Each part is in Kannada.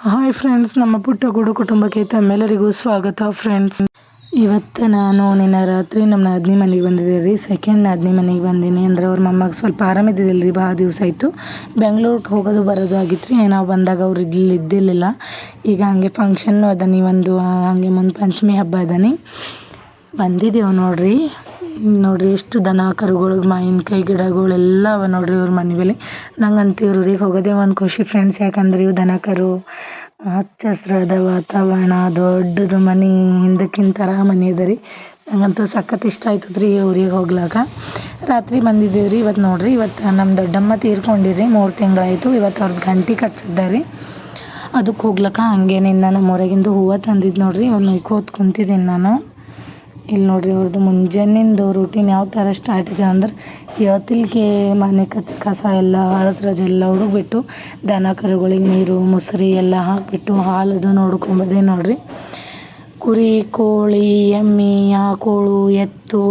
ಹಾಯ್ ಫ್ರೆಂಡ್ಸ್ ನಮ್ಮ ಪುಟ್ಟ ಗೂಡು ಕುಟುಂಬಕ್ಕೆ ತಮ್ಮೆಲ್ಲರಿಗೂ ಸ್ವಾಗತ ಫ್ರೆಂಡ್ಸ್ ಇವತ್ತು ನಾನು ನಿನ್ನ ರಾತ್ರಿ ನಮ್ಮ ನಾದಿನಿ ಮನೆಗೆ ಬಂದಿದ್ದೆ ರೀ. ಸೆಕೆಂಡ್ ನಾದಿನಿ ಮನೆಗೆ ಬಂದೀನಿ ಅಂದ್ರೆ ಅವ್ರ ಮಮ್ಮಗೆ ಸ್ವಲ್ಪ ಆರಾಮಿದ್ದಿದ್ದಿಲ್ಲ ರೀ ಭಾಳ ದಿವಸ ಆಯಿತು. ಬೆಂಗ್ಳೂರಿಗೆ ಹೋಗೋದು ಬರೋದು ಆಗಿತ್ತು ರೀ ನಾವು ಬಂದಾಗ ಅವ್ರು ಇಲ್ಲಿ ಇದ್ದಿರಲಿಲ್ಲ. ಈಗ ಹಾಗೆ ಫಂಕ್ಷನ್ನು ಅದನಿ, ಒಂದು, ಹಾಗೆ ಮುಂದೆ ಪಂಚಮಿ ಹಬ್ಬ ಅದನಿ. ಬಂದಿದ್ದೇವೆ ನೋಡ್ರಿ. ನೋಡ್ರಿ, ಎಷ್ಟು ದನ ಕರುಗಳಿಗೆ ಮಾವಿನಕಾಯಿ ಗಿಡಗಳೆಲ್ಲ ಅವ ನೋಡ್ರಿ ಇವ್ರ ಮನೆ ಮೇಲೆ ನಂಗಂತೂ ಇವ್ರ ಊರಿಗೆ ಹೋಗೋದೇ ಒಂದು ಖುಷಿ ಫ್ರೆಂಡ್ಸ್ ಯಾಕಂದ್ರೆ ಇವು ದನ ಕರು ಹಚ್ಚ ಹಸಿರಾದ ವಾತಾವರಣ, ದೊಡ್ಡದು ಮನೆ ಹಿಂದಕ್ಕಿಂತರ ಮನೆ ಅದ ರೀ. ನಂಗಂತೂ ಸಖತ್ ಇಷ್ಟ ಆಯ್ತದ ರೀ ಊರಿಗೆ ಹೋಗ್ಲಾಕ. ರಾತ್ರಿ ಬಂದಿದ್ದೀವಿ ರೀ ಇವತ್ತು ನೋಡ್ರಿ ಇವತ್ತು ನಮ್ಮ ದೊಡ್ಡಮ್ಮ ತೀರ್ಕೊಂಡಿರಿ ಮೂರು ತಿಂಗಳಾಯಿತು ಇವತ್ತು ಅವ್ರದ್ದು ಗಂಟೆ ಕಟ್ಸಿದ್ದಾರೆ ಅದಕ್ಕೆ ಹೋಗ್ಲಕ್ಕ ಹಂಗೇನಿಲ್ಲ ನಮ್ಮ ಹೊರಗಿಂದು ಹೂವು ತಂದಿದ್ದು ನೋಡ್ರಿ, ಅವ್ನು ಕೋತ್ ಕುಂತಿದ್ದೀನಿ ನಾನು. ಇಲ್ಲಿ ನೋಡ್ರಿ ಅವ್ರದ್ದು ಮುಂಜಾನಿಂದು ರೂಟೀನ್ ಯಾವ ಥರ ಸ್ಟಾರ್ಟ್ ಇದೆ ಅಂದ್ರೆ ಇವತ್ತಿಲ್ಗೆ ಮನೆ ಕಸ ಕಸ ಎಲ್ಲ ಹಳಸ್ರಜ ಎಲ್ಲ ಹುಡುಗ್ಬಿಟ್ಟು ದನ ಕರುಗಳಿಗೆ ನೀರು, ಮೊಸರು ಎಲ್ಲ ಹಾಕಿಬಿಟ್ಟು ಹಾಲದು ನೋಡ್ಕೊಂಬದೇ ನೋಡ್ರಿ. ಕುರಿ, ಕೋಳಿ, ಎಮ್ಮೆ, ಆಕಳು, ಎತ್ತು,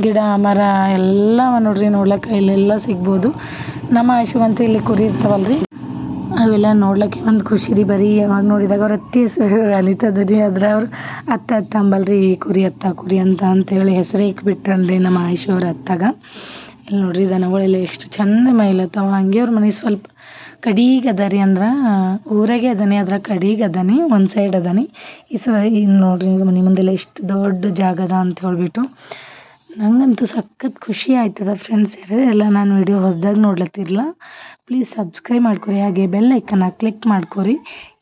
ಗಿಡ, ಮರ ಎಲ್ಲವ ನೋಡ್ರಿ ನೋಡ್ಲಿಕ್ಕೆ ಇಲ್ಲೆಲ್ಲ ಸಿಗ್ಬೋದು. ನಮ್ಮ ಆಶುವಂತೂ ಇಲ್ಲಿ ಕುರಿ ಇರ್ತಾವಲ್ರಿ. ಅವೆಲ್ಲ ನೋಡ್ಲಿಕ್ಕೆ ಒಂದು ಖುಷಿ ರೀ ಬರೀ ಯಾವಾಗ ನೋಡಿದಾಗ ಅವ್ರ ಅತ್ತಿ ಹೆಸರು ಅನಿತದ ರೀ ಅದ್ರ ಅವ್ರು ಅತ್ತ ಅತ್ತ ಅಂಬಲ್ರಿ ಕುರಿ ಅತ್ತ ಕುರಿ ಅಂತ ಅಂತೇಳಿ ಹೆಸರೇ ಇಕ್ಬಿಟ್ರನ್ರಿ ನಮ್ಮ ಆಯುಷ್ ಅವ್ರ ಅತ್ತಾಗ. ಇಲ್ಲಿ ನೋಡ್ರಿ ದನಗಳೆಲ್ಲ ಎಷ್ಟು ಚಂದ ಮೈಲತ್ತವ. ಹಂಗೆ ಅವ್ರ ಮನೆ ಸ್ವಲ್ಪ ಕಡೀಗೆ ಅದ ರೀ ಅಂದ್ರೆ ಊರಾಗೆ ಅದನಿ ಅದ್ರ ಕಡೀಗೆ ಅದನಿ, ಒಂದು ಸೈಡ್ ಅದನಿ. ಈ ಸ ಇಲ್ಲಿ ನೋಡ್ರಿ ಮನೆ ಮುಂದೆಲ್ಲ ಎಷ್ಟು ದೊಡ್ಡ ಜಾಗ ಅದ ಅಂತ ಹೇಳಿಬಿಟ್ಟು. ನಂಗಂತೂ ಸಖತ್ ಖುಷಿ ಆಯ್ತದ ಫ್ರೆಂಡ್ಸ್ ಎಲ್ಲ ನಾನು ವಿಡಿಯೋ ಹೊಸ್ದಾಗಿ ನೋಡ್ಲತ್ತಿರಲ್ಲ ಪ್ಲೀಸ್ ಸಬ್ಸ್ಕ್ರೈಬ್ ಮಾಡ್ಕೊರಿ, ಹಾಗೆ ಬೆಲ್ ಐಕನ್ನ ಕ್ಲಿಕ್ ಮಾಡ್ಕೊರಿ.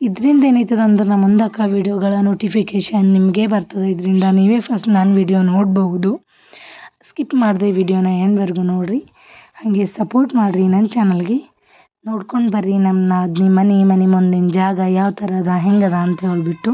ಇದರಿಂದ ಏನಾಯ್ತದ ಅಂದ್ರೆ ನಮ್ಮ ಮುಂದಕ್ಕ ವೀಡಿಯೋಗಳ ನೋಟಿಫಿಕೇಶನ್ ನಿಮಗೆ ಬರ್ತದೆ. ಇದರಿಂದ ನೀವೇ ಫಸ್ಟ್ ನಾನು ವಿಡಿಯೋ ನೋಡಬಹುದು. ಸ್ಕಿಪ್ ಮಾಡಿದೆ ವಿಡಿಯೋನ ಎಂಡ್ವರೆಗೂ ನೋಡಿರಿ. ಹಾಗೆ ಸಪೋರ್ಟ್ ಮಾಡಿರಿ ನನ್ನ ಚಾನಲ್ಗೆ ನೋಡ್ಕೊಂಡು ಬರ್ರಿ ನಮ್ಮ, ನಿಮ್ಮ ಮನೆ ಮನೆ ಮುಂದಿನ ಜಾಗ ಯಾವ ಥರ ಅದ ಹೆಂಗದ ಅಂತ ಹೇಳ್ಬಿಟ್ಟು.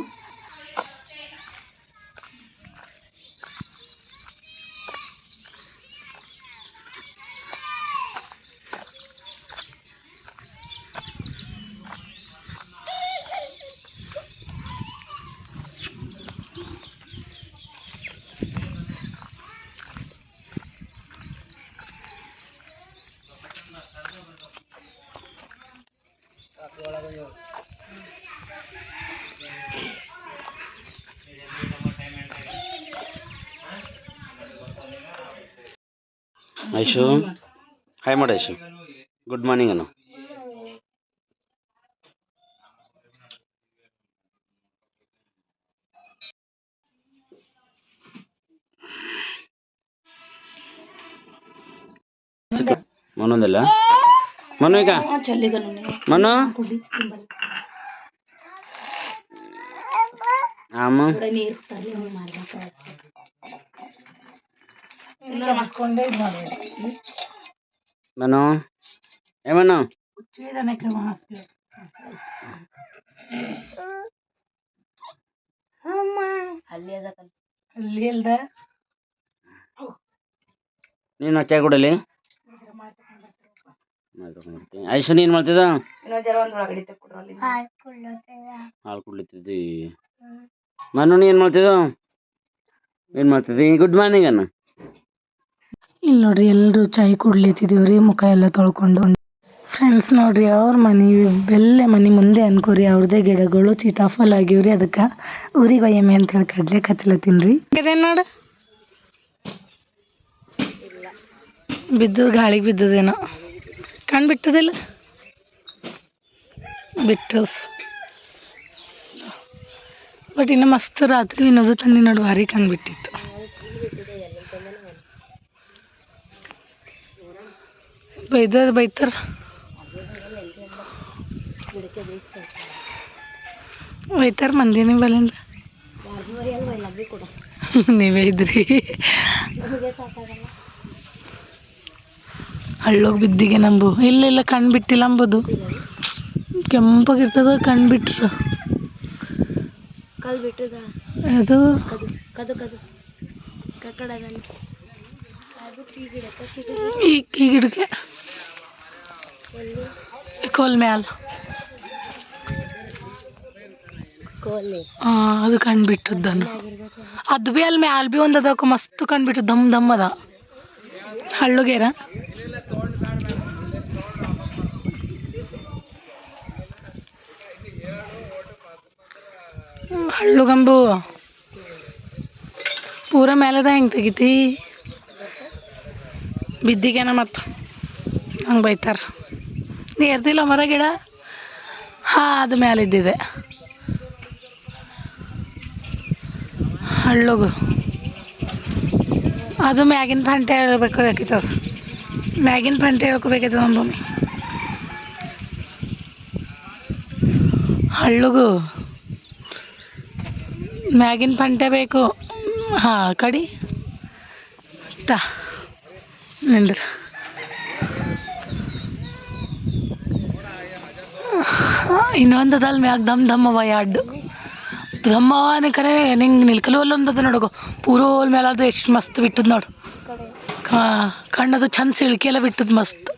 ಐಶು ಹಾಯ್ ಮಾಡು ಐಶು ಗುಡ್ ಮಾರ್ನಿಂಗ್ ಅನ್ನು ಮನೊಂದಲ್ಲ ಮನು ಈಗ ಮನು ಆಮ ಮನು ಏ ಮನು ಅಲ್ದ? ನೀನು ಚಾಯ್ ಕೊಡಲಿ? ಐಶು ನೀನ್ ಮಾಡ್ತಿದ್ದ? ಹಾಲು ಕುಡ್ಲಿತ್ತಿದ್ದಿ. ಮನು ನೀನ್ ಏನು ಮಾಡ್ತಿದ್ದ? ಏನು ಮಾಡ್ತಿದ್ದಿ? ಗುಡ್ ಮಾರ್ನಿಂಗ್ ಅನ್ನು ಇಲ್ಲಿ ನೋಡ್ರಿ ಎಲ್ಲರೂ ಚಾಯ್ ಕುಡ್ಲಿತ್ತಿದೀವಿ ರೀ ಮುಖ ಎಲ್ಲ ತೊಳ್ಕೊಂಡು. ಫ್ರೆಂಡ್ಸ್ ನೋಡ್ರಿ ಅವ್ರ ಮನೆ ಬೆಲ್ಲೆ ಮನೆ ಮುಂದೆ ಅನ್ಕೋರಿ ಅವ್ರದ್ದೇ ಗಿಡಗಳು ಸೀತಾಫಲ ಆಗಿವ್ರಿ ಅದಕ್ಕೆ. ಊರಿಗೆ ಒಯ್ಯಮೆ ಅಂತ ಹೇಳಿ ಕಡ್ಲೆ ಕಚ್ಲತ್ತೀನಿ ರೀ. ನೋಡು? ಬಿದ್ದು ಗಾಳಿಗೆ ಬಿದ್ದದೇನೋ. ಕಣ್ ಬಿಟ್ಟದಿಲ್ಲ ಬಿಟ್ಟು ಬಟ್ ಇನ್ನು ಮಸ್ತ್ ರಾತ್ರಿ ಇನ್ನೊಂದು ತಂದಿ ನೋಡಿ ಭಾರಿ ಕಣ್ಣು ಬಿಟ್ಟಿತ್ತು ಬೈತಾರೆ. ಬೈತಾರ ಬೈತಾರ ಮಂದಿ ನಿಮ್ಮ ಬಲಿಂದ ನೀವೇ ಇದ್ರಿ. ಹಳ್ಳೋಗಿ ಬಿದ್ದಿಗೆ ನಂಬು. ಇಲ್ಲ ಇಲ್ಲ ಕಣ್ಣು ಬಿಟ್ಟಿಲ್ಲ ಅಂಬುದು. ಕೆಂಪಾಗಿರ್ತದ ಕಣ್ಣು ಬಿಟ್ರು. ಅದು ಈ ಈ ಗಿಡಕ್ಕೆ ಕೋಲ್ ಮ್ಯಾಲ. ಆ, ಅದು ಕಣ್ಣು ಬಿಟ್ಟದ್ದನ್ನು ಅದು ಬಿ ಅಲ್ಲಿ ಮ್ಯಾಲ ಬಿ ಒಂದು ಅದಕ್ಕೆ ಮಸ್ತ್ ಕಣ್ಣು ಬಿಟ್ಟು ದಮ್ ದಮ್ ಅದ. ಹಳ್ಳುಗೇರ. ಹಳ್ಳುಗಂಬು ಪೂರ ಮೇಲದ ಹೆಂಗೆ ತೆಗಿತಿ? ಬಿದ್ದಿಗೇನ ಮತ್ತು ಹಂಗೆ ಬೈತಾರ. ನೀ ಇರ್ತಿಲ್ಲ ಮರ ಗಿಡ? ಹಾಂ, ಅದು ಮೇಲೆ ಇದ್ದಿದೆ. ಹಳ್ಳುಗು. ಅದು ಮ್ಯಾಗಿನ ಪಂಟೆ ಹೇಳ್ಬೇಕು ಬೇಕಿತ್ತದ ಮ್ಯಾಗಿನ ಪಂಟೆ ಹೇಳ್ಕೋಬೇಕಿತ್ತು ನಮ್ಮ ಭೂಮಿ. ಹಳ್ಳುಗು. ಮ್ಯಾಗಿನ ಫಂಟೆ ಬೇಕು. ಹಾಂ, ಕಡಿ. ತಾ. ನಿಂದ್ರ. ಇನ್ನೊಂದು ಅದಲ್ ಮ್ಯಾಗ ದಮ್ ದಮ್ ಅವ ಎರಡು ದಮ್ ಅವ ಕರೆ ನಿಂಗೆ ನಿಲ್ಕಲು ಅಲ್ಲೊಂದದ ನೋಡಗು ಪೂರೋಲ್ ಮೇಲೆ ಅದು ಎಷ್ಟು ಮಸ್ತ್ ಬಿಟ್ಟದ್ ನೋಡು. ಹಾಂ ಕಣ್ಣದು ಚಂದ ಸಿಳ್ಕೆ ಎಲ್ಲ ಬಿಟ್ಟದ್ ಮಸ್ತ್.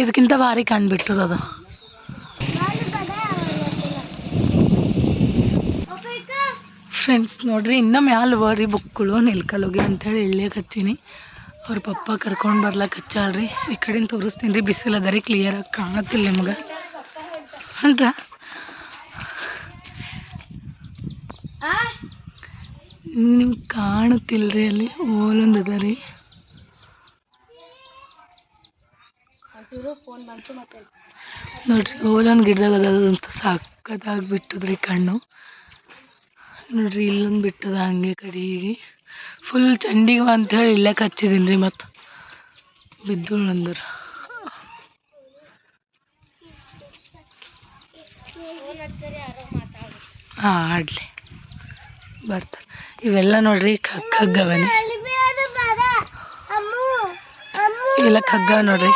ಇದಕ್ಕಿಂತ ಭಾರಿ ಕಣ್ಣು ಬಿಟ್ಟದ ಅದು. ಫ್ರೆಂಡ್ಸ್ ನೋಡ್ರಿ, ಇನ್ನೂ ಮ್ಯಾಲ ಬರ್ರಿ ಬುಕ್ಗಳು ಅಂತ ಅಂಥೇಳಿ ಇಳ್ಲಿಕ್ಕೆ ಹಚ್ಚೀನಿ ಅವ್ರ ಪಪ್ಪ ಕರ್ಕೊಂಡು ಬರ್ಲಕ್ಕೆ ಹಚ್ಚಾಳ್ರಿ. ಈ ಕಡೆಯಿಂದ ತೋರಿಸ್ತೀನಿ ರೀ, ಬಿಸಿಲು ಅದ ರೀ ಕ್ಲಿಯರಾಗಿ ಕಾಣತ್ತಿಲ್ಲ ನಿಮ್ಗೆ. ಹಂಡ್ರ ನಿಮ್ಗೆ ರೀ ಅಲ್ಲಿ ಓಲೊಂದು ಅದ ರೀ. ನೋಡ್ರಿ ಓಲೊಂದು ಗಿಡದಾಗ ಅದಂತ ಸಕ್ಕತ್ತಾಗಿ ಬಿಟ್ಟದ್ರಿ ಕಣ್ಣು. ನೋಡ್ರಿ, ಇಲ್ಲೊಂದು ಬಿಟ್ಟದ ಹಂಗೆ ಕಡೆಗೆ. ಫುಲ್ ಚಂಡಿಗೆ ಅಂಥೇಳಿ ಇಲ್ಲೇ ಕಚ್ಚಿದ್ದೀನಿ ರೀ ಮತ್ತು. ಬಿದ್ದು ಅಂದ್ರೆ ಹಾಂ ಆಡಲಿ. ಬರ್ತಾರೆ ಇವೆಲ್ಲ ನೋಡ್ರಿ ಕಗ್ ಕಗ್ಗವನಿ ಇವೆಲ್ಲ ಕಗ್ಗ ನೋಡ್ರಿ.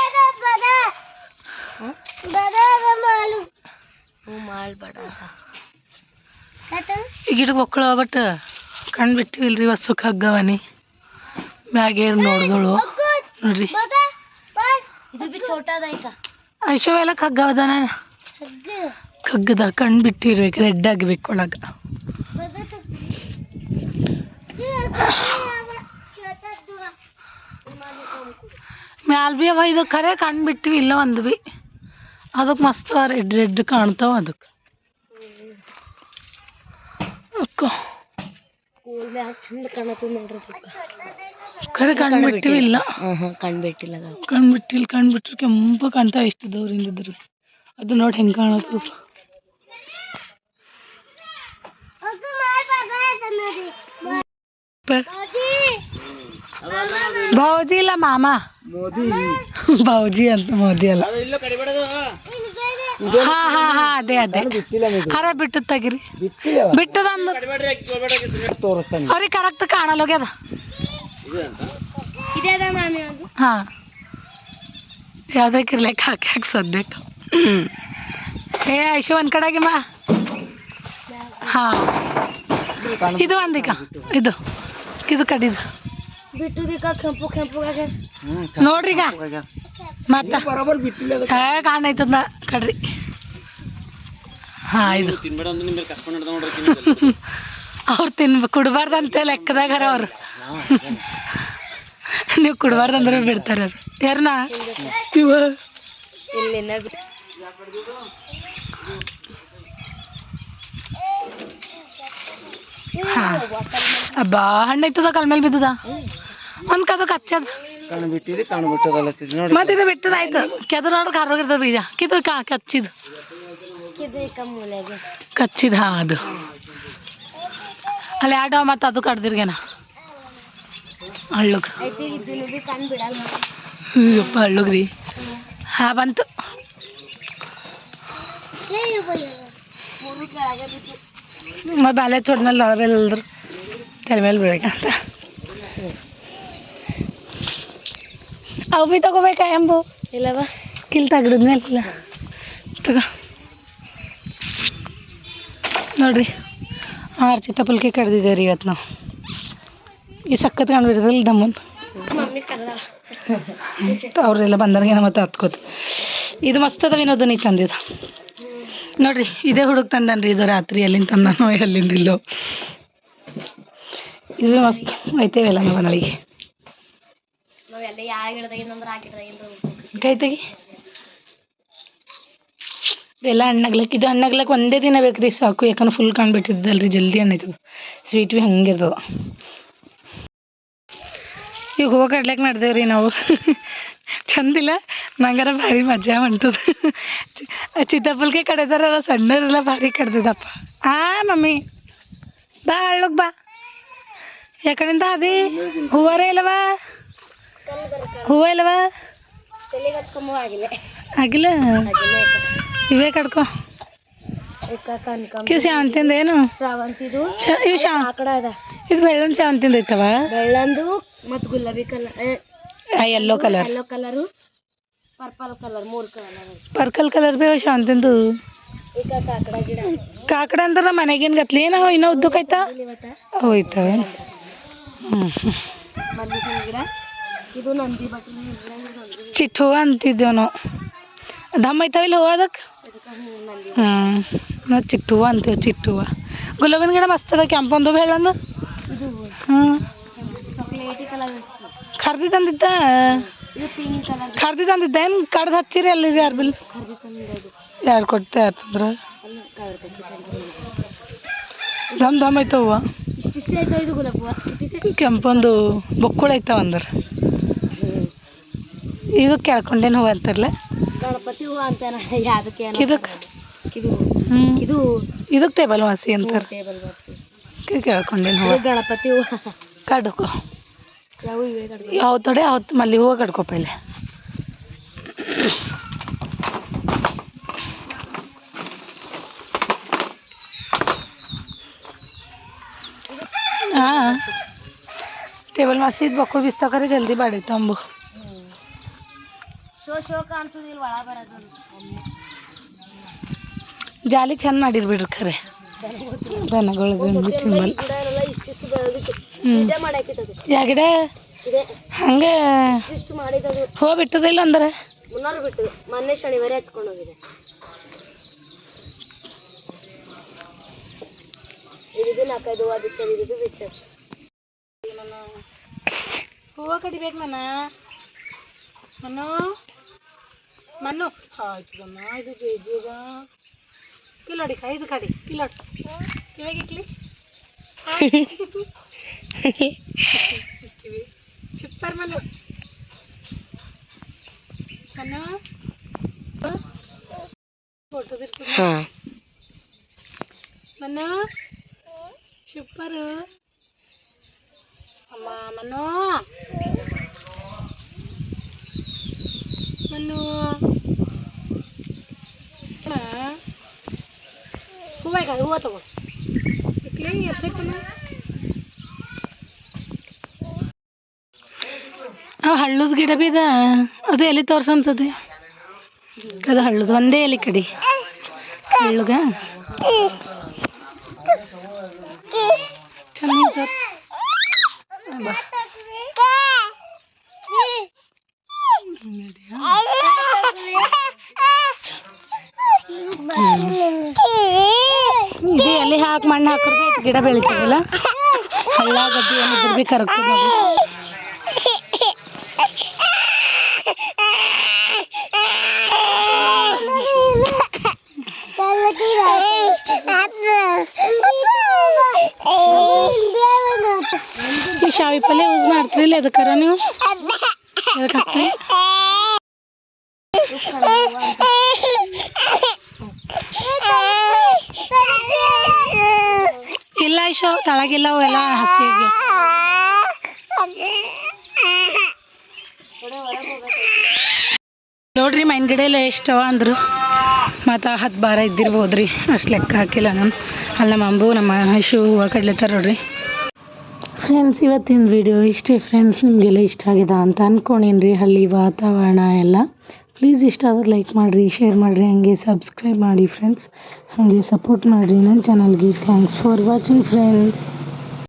ಈ ಗಿಡಕ್ಕೆ ಮಕ್ಕಳು ಬಟ್ ಕಣ್ಣು ಬಿಟ್ಟಿವಿಲ್ರಿ ಹೊಸ ಕಗ್ಗವನಿ ಮ್ಯಾಗೆ ನೋಡ್ದಳು? ನೋಡ್ರಿ. ಇದು ಬಿ ಛೋಟದ ಐಕ ಐಶೋ ಎಲ್ಲ ಕಗ್ಗ. ಅದಾನ ಕಗ್ಗದ ಕಣ್ಣು ಬಿಟ್ಟಿರ್ಬೇಕು ರೆಡ್ ಆಗ್ಬೇಕು ಒಳಗೆ. ಮ್ಯಾಲ್ ಬಿ ಅವ ಇದು ಖರೆ ಕಣ್ಣು ಬಿಟ್ಟಿವಿ ಇಲ್ಲ ಒಂದು ಬಿ. ಅದಕ್ಕೆ ಮಸ್ತ್ ರೆಡ್ ರೆಡ್ ಕಾಣ್ತಾವ ಅದಕ್ಕೆ ಅಕ್ಕ. ಸ್ಕೂಲ್ ಮ್ಯಾಗ ಚಂದ ಕಾಣತ್ತದ ನೋಡ್ರಿ ಖರೆ ಕಣ್ಣು ಬಿಟ್ಟಿವಿ ಬಿಟ್ಟಿಲ್ಲ. ಹಾಂ ಹಾಂ ಕಂಡ್ಬಿಟ್ಟಿಲ್ಲ ಅದ. ಕಣ್ಬಿಟ್ಟಿಲ್ಲ ಕಣ್ಣು ಬಿಟ್ಟರೆ ಕೆಂಪ ಕಾಣ್ತಾ ಇಷ್ಟು ದೂರಿಂದ ಇದ್ರು ಅದು ನೋಡಿ ಹೆಂಗೆ ಕಾಣತ್ತದ ಭಾವಜಿ ಇಲ್ಲ ಮಾಮ? ಭಾವಜಿ ಅಂತ ಮೋದಿ ಅಲ್ಲ. ಹಾ ಹಾ ಹಾ ಅದೇ ಅದೇ. ಅರೆ ಬಿಟ್ಟು ತೆಗಿರಿ. ಬಿಟ್ಟದ ತೋರಿಸ್ತಾನೆ ಅವ್ರಿಗೆ ಕರೆಕ್ಟ್ ಕಾಣಲ್ಲ ಹೋಗ್ಯದ. ಹಾ. ಯಾವ್ದಕ್ಕಿರ್ಲಿಕ್ಕೆ ಹಾಕಿ ಹಾಕಿ ಸದ್ಯಕ್ಕೆ ಏ ಐಶು ಒಂದ್ ಕಡೆಗೆ ಮಾ. ಹಾ. ಇದು ಒಂದೀಗ ಇದು. ಇದು ಕಡಿದು. ನೋಡ್ರಿಗ. ಮತ್ತ? ಕಾಣೈತದ ಕಡ್ರಿ. ಹಾ ಇದು. ಅವ್ರು ತಿನ್ ಕುಡ್ಬಾರ್ದಂತೆ ಲೆಕ್ಕದಾಗಾರ ಅವ್ರು. ನೀವು ಕುಡ್ಬಾರ್ದಂದ್ರೆ ಬಿಡ್ತಾರ ಅವ್ರು. ಯಾರನ್ನ ಇವ. ಇಲ್ಲಿನ ಹಾ. ಅಬ್ಬಾ ಹಣ್ಣು ಐತದ ಕಲ್ಮೇಲೆ ಬಿದ್ದದ? ಒಂದ್ ಕದ ಕಚ್ಚದ ಕಣ್ಣು ಬಿಟ್ಟಿದೆ ಕಣ್ಣು ಬಿಟ್ಟದಲ್ಲ ಮತ್ತೆ ಇದು ಬಿಟ್ಟದ ಆಯ್ತು ಕೆದ ನೋಡ್ರಿ ಕರ್ರೋಗಿರ್ತದ ಬೀಜ. ಕಿದು ಕಾ ಕಚ್ಚಿದ್ ಕಚ್ಚಿದ ಹಾ ಅದು. ಅಲ್ಲಿ ಆಡೋ ಮತ್ತೆ ಅದು ಕಡ್ದಿರ್ಗೇನ. ಹಳ್ಳುಗ್. ಹ್ಮ್ ಹಳ್ಳುಗ್ರಿ. ಹಾ ಬಂತು. ಮತ್ತೆ ಬಾಲೆ ಚೋಡ್ನಲ್ಲಿ ಅಳಬೆಲ್ಲದ್ರು ತಲೆ ಮೇಲೆ ಬೀಳಕಂತ ಅವು ಭೀ ತಗೋಬೇಕಾ ಎಂಬು? ಇಲ್ಲವ ಕಿಲ್ ತೆಗ್ದಿದ್ಮೇಲೆ ತಗೋ. ನೋಡ್ರಿ ಆರು ಚಿತ್ತಪಲ್ಕೆ ಕಡ್ದಿದ್ದೇವೆ ರೀ ಇವತ್ತು ನಾವು. ಈ ಸಕ್ಕತ್ ಕಂಡ್ಬಿಡ್ತದಲ್ಲ ದಮ್ಮನ್ ಅವ್ರೆಲ್ಲ ಬಂದವ್ರಿಗೆ ಮತ್ತೆ ಹತ್ಕೋತ. ಇದು ಮಸ್ತ್ ಅದ ವಿನೋದ ನೀ ತಂದಿದ ನೋಡ್ರಿ ಇದೇ ಹುಡುಗ ತಂದನ್ರಿ ಇದು ರಾತ್ರಿ ಎಲ್ಲಿಂದ ತಂದನೋ ಎಲ್ಲಿಂದ ಇಲ್ಲೋ. ಇದು ಮಸ್ತ್ ಐತೇವೆಲ್ಲ ನಾವು ಮನೆಗೆ. ನಾವೆಲ್ಲ ಯಾವ ಗಿಡದಾಗಿಂದ್ರೆ ಆ ಗಿಡದಾಗಿಂದ ಕೈ ಎಲ್ಲ ಹಣ್ಣಾಗ್ಲಕ್ಕೆ ಇದು ಹಣ್ಣಾಗ್ಲಕ್ಕೆ ಒಂದೇ ದಿನ ಬೇಕು ರೀ ಸಾಕು. ಯಾಕಂದ್ರೆ ಫುಲ್ ಕಾಣ್ಬಿಟ್ಟಿದ್ದಲ್ರಿ, ಜಲ್ದಿ ಹಣ್ಣಾಯ್ತದ ಸ್ವೀಟ್ ಭೀ ಹಂಗೆ ಇರ್ತದ. ಈಗ ಹೂವು ಕಡ್ಲಕ್ ಮಾಡ್ದೇವ್ರಿ ನಾವು. ಚಂದಿಲ್ಲ, ನಂಗಾರ ಭಾರಿ ಮಜಾ ಮಾಡ್ತದ ಚಿತ್ತಪ್ಪಲ್ಗೆ ಕಡೆದಾರ ಸಣ್ಣರೆಲ್ಲ ಭಾರಿ ಕಡ್ದದಪ್ಪ ಆ, ಮಮ್ಮಿ. ಬಾ ಅಳ್ಳಕ್ ಬಾ. ಯಾಕಡೆಂದ ಅದಿ ಹೂವರೇ ಇಲ್ಲವಾ? ಹೂವ ಇಲ್ಲವಾ? ಆಗಿಲ್ಲ. ಇವೇ ಕಡ್ಕೊ ಇವು ಶಾವಂತಿಂದ ಏನು? ಶಾವಂತಿದು ಶ ಇವು ಅದ ಇದು ಬೆಳ್ಳನ್ ಶಾವಂತಿಂದ ಐತವ? ಬೆಳ್ಳಂದು ಮತ್ತು ಗುಲಾಬಿ colour yellow colour yellow colour purple colour ಮೂರು ಕಲರ್ ಪರ್ಕಲ್ ಕಲರ್ ಬೇ ಶಾವಂತಿಂದು ಕಾಕಡ ಅಂದ್ರೆ ಮನೆಗೇನು ಗತ್ಲಿ ನಾವು ಇನ್ನೂ ಉದ್ದಕ್ಕೆ ಆಯ್ತಾ ಹೋಯ್ತವೆ. ಹ್ಞೂ ಗಿಡ. ಇದು ನಂದಿ ನಂದಿ ಚಿಟ್ಟು ಹೂವು ಅಂತಿದ್ದೇವೆ ನಾವು ದಮ್ಮ ಐತಾವಿಲ್ಲ ಹೂವು ಅದಕ್ಕೆ? ಹ್ಞೂ ನಾವು ಚಿಟ್ಟು ಹೂವು ಅಂತೀವಿ ಚಿಟ್ಟು ಹೂವು. ಗುಲಾಬಿನ ಗಿಡ ಮಸ್ತ್ ಅದ ಕೆಂಪೊಂದು ಹ್ಞೂ ಕರ್ದಿ ತಂದಿದ್ದ? ಖರ್ದಿ ತಂದಿದ್ದ ಏನು ಕಡ್ದು ಹಚ್ಚಿರಿ ಅಲ್ಲಿ ಯಾರು ಬಿಲ್? ಯಾರು ಕೊಡ್ತೆ ಯಾರ್ತಂದ್ರೆ ಧಮ್ ಕಾಯ್ದು ದಮ್ ದಮ್ ಐತವ ಕೆಂಪೊಂದು ಬೊಕ್ಕುಳ ಐತವ ಅಂದ್ರೆ. ಇದು ಕೇಳ್ಕೊಂಡೇನು ಹೂವು ಅಂತಾರಲ್ಲ ಗಣಪತಿ ಹೂವು ಅಂತಾನ ಯಾವ್ದಕ್ಕೆ ಇದಕ್ಕೆ ಇದು ಇದು ಇದಕ್ಕೆ ಟೇಬಲ್ ವಾಸಿ ಅಂತಾರೆ. ಟೇಬಲ್ ವಾಸಿ. ಕೇಳ್ಕೊಂಡೇನು ಹೂವು? ಗಣಪತಿ ಹೂವು. ಕಡ್ಕೊ. ಯಾವ ತೊಡೆ ಅವತ್ತು ಮಲ್ಲಿ ಹೂವು ಕಡ್ಕೊ ಪೈಲೆ. ಹಾಂ. ಟೇಬಲ್ ಮಾಸಿದ್ ಬಕ್ಕುಳು ಬಿಸ್ತಾಕರೆ ಜಲ್ದಿ ಬಾಡಿ ಅಂಬು ಶೋ ಶೋ ಕಾಣ್ತದ ಇಲ್ಲಿ ಒಳ ಬರೋದು ಜಾಲಿ ಚಂದ ಮಾಡಿರ್ ಬಿಡ್ರಿ ಖರೆ. ದನಗಳು ಬಂದು ತಿಂಬಲ್ ಗಿಡ ಎಲ್ಲ ಇಷ್ಟಿಷ್ಟು ಬೆಳೆದಿತ್ತು. ಇದೇ ಮಾಡಾಕಿತ್ತದು. ಯಾಗಿಡ ಇದೆ. ಹಂಗೆ? ಇಷ್ಟಿಷ್ಟು ಮಾಡಿದದು. ಹೂವು ಬಿಟ್ಟದಿಲ್ಲ ಅಂದ್ರೆ? ಮುನ್ನೂರು ಬಿಟ್ಟು ಮೊನ್ನೆ ಶನಿವಾರ ಹಚ್ಕೊಂಡು ಹೋಗಿದೆ. ಇದು ನಾಲ್ಕೈದು ಹೂವು ಬಿಚ್ಚದು ಇದು ಬಿಚ್ಚದು. ಹೂವು ಕಡಿಬೇಕು ಮನ. ಮನು. ಮನು ಆಯ್ತದಮ್ಮ ಇದು ಜೇಜಿಗ ಕಿಲೋಡಿ ಕಾ ಇದು ಕಡಿ ಕಿಲೋಡ್ ಇವಾಗ ಇಕ್ಲಿ ಇಕ್ಕಿವಿ ಸೂಪರ್ ಮನು ಮನು ಫೋಟೋದಿರ್ತೀನಿ ಹಾಂ ಮನು ಸೂಪರು ಅಮ್ಮ ಮನು ಮನು ಹೂವ ಈಗ ಹೂವ ತಗೋ ಇಕ್ಲಿ ಎತ್ತೈತಮ್ಮ ಆ ಹಳ್ಳದ ಗಿಡ ಬಿದ ಇದ ಅದು ಎಲ್ಲಿ ತೋರ್ಸ ಅನ್ಸತ್ತೆ ಅದು ಹಳ್ಳದ ಒಂದೇ ಎಲೆ ಕಡಿ. ಹಳ್ಳಗ? ಚೆನ್ನಾಗಿ ತೋರ್ಸ. ಬಾ. ಹಾಕಿ ಮಣ್ಣು ಹಾಕಿದ್ರೆ ಗಿಡ ಬೆಳಿತೀವಲ್ಲ? ಹಳ್ಳ ಭೀ ಕರಗ್ತದೆ ನೋಡಿ ಈ ಶಾವಿ ಪಲ್ಯ ಯೂಸ್ ಮಾಡ್ತೀರಿಲ್ಲ ಅದಕ್ಕಾರ ನೀವು? ಎದಕ್ಕೆ ಶೋ ತಳಗಿಲ್ಲ ಅವೆಲ್ಲ. ನೋಡ್ರಿ ಮೈನ್ ಗಿಡ ಎಲ್ಲ ಎಷ್ಟವ ಅಂದ್ರು. ಮತ್ತು ಹತ್ತು ಬಾರ ಇದ್ದಿರ್ಬೋದ್ರಿ. ಅಷ್ಟು ಲೆಕ್ಕ ಹಾಕಿಲ್ಲ ನಾನು. ಅಲ್ಲ ನಮ್ಮ ಅಂಬು ನಮ್ಮ ಶೂ ಹೂವು ಕಡ್ಲಿತ್ತಾರ ನೋಡ್ರಿ. ಫ್ರೆಂಡ್ಸ್ ಇವತ್ತಿನ ವಿಡಿಯೋ ಇಷ್ಟೇ ಫ್ರೆಂಡ್ಸ್ ನಿಮಗೆಲ್ಲ ಇಷ್ಟ ಆಗಿದೆ ಅಂತ ಅಂದ್ಕೊಂಡೀನಿ ರೀ ಹಳ್ಳಿ ವಾತಾವರಣ ಎಲ್ಲ. ಪ್ಲೀಸ್ ಇಷ್ಟ ಆದರೆ ಲೈಕ್ ಮಾಡಿರಿ ಶೇರ್ ಮಾಡಿರಿ, ಹಾಗೆ ಸಬ್ಸ್ಕ್ರೈಬ್ ಮಾಡಿ ಫ್ರೆಂಡ್ಸ್ ಹಾಗೆ ಸಪೋರ್ಟ್ ಮಾಡಿರಿ ನನ್ನ ಚಾನಲ್ಗೆ ಥ್ಯಾಂಕ್ಸ್ ಫಾರ್ ವಾಚಿಂಗ್ ಫ್ರೆಂಡ್ಸ್